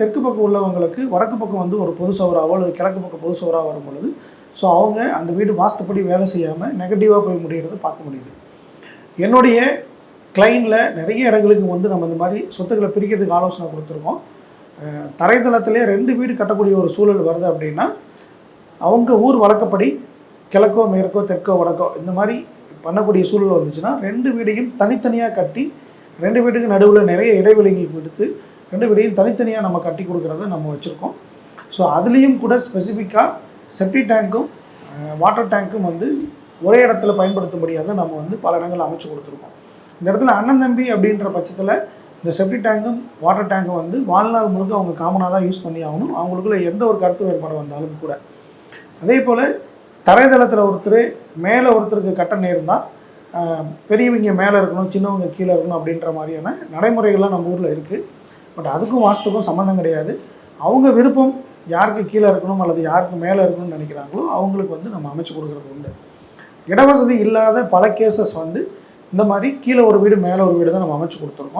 தெற்கு பக்கம் உள்ளவங்களுக்கு வடக்கு பக்கம் வந்து ஒரு பொது சவராவோ அல்லது கிழக்கு பக்கம் பொது சவராக வரும் பொழுது ஸோ அவங்க அந்த வீடு வாஸ்துப்படி வேலை செய்யாமல் நெகட்டிவாக போய் முடியறதை பார்க்க முடியுது. என்னுடைய கிளைனில் நிறைய இடங்களுக்கு வந்து நம்ம இந்த மாதிரி சொத்துக்களை பிரிக்கிறதுக்கு ஆலோசனை கொடுத்துருக்கோம். அஹ் தரைத்தளத்திலே ரெண்டு வீடு கட்டக்கூடிய ஒரு சூழல் வருது அப்படின்னா அவங்க ஊர் வழக்கப்படி கிழக்கோ மேற்கோ தெற்கோ வடக்கோ இந்த மாதிரி பண்ணக்கூடிய சூழல் வந்துச்சுன்னா ரெண்டு வீடையும் தனித்தனியாக கட்டி ரெண்டு வீட்டுக்கு நடுவில் நிறைய இடைவெளிகள் கொடுத்து ரெண்டு வீடையும் தனித்தனியாக நம்ம கட்டி கொடுக்குறத நம்ம வச்சுருக்கோம். ஸோ அதுலேயும் கூட ஸ்பெசிஃபிக்காக செப்டி டேங்க்கும் வாட்டர் டேங்க்கும் வந்து ஒரே இடத்துல பயன்படுத்தும்படியாக நம்ம வந்து பல இடங்கள் அமைச்சு கொடுத்துருக்கோம். இந்த இடத்துல அண்ணன் தம்பி அப்படின்ற பட்சத்தில் இந்த செப்டி டேங்கும் வாட்டர் டேங்கும் வந்து வாழ்நாள் முழுக்க அவங்க காமனாக தான் யூஸ் பண்ணி ஆகணும். அவங்களுக்குள்ள எந்த ஒரு கருத்து வேறுபாடு வந்தாலும் கூட. அதே போல் தரைதளத்தில் ஒருத்தர் மேலே ஒருத்தருக்கு கட்ட நேர்ந்தால் பெரியவங்க மேலே இருக்கணும் சின்னவங்க கீழே இருக்கணும் அப்படின்ற மாதிரியான நடைமுறைகள்லாம் நம்ம ஊரில் இருக்குது பட் அதுக்கும் வாஸ்துக்கும் சம்மந்தம் கிடையாது. அவங்க விருப்பம் யாருக்கு கீழே இருக்கணும் அல்லது யாருக்கு மேலே இருக்கணும்னு நினைக்கிறாங்களோ அவங்களுக்கு வந்து நம்ம அமைச்சு கொடுக்குறது உண்டு. இடவசதி இல்லாத பல கேசஸ் வந்து இந்த மாதிரி கீழே ஒரு வீடு மேலே ஒரு வீடு தான் நம்ம அமைச்சு கொடுத்துருக்கோம்.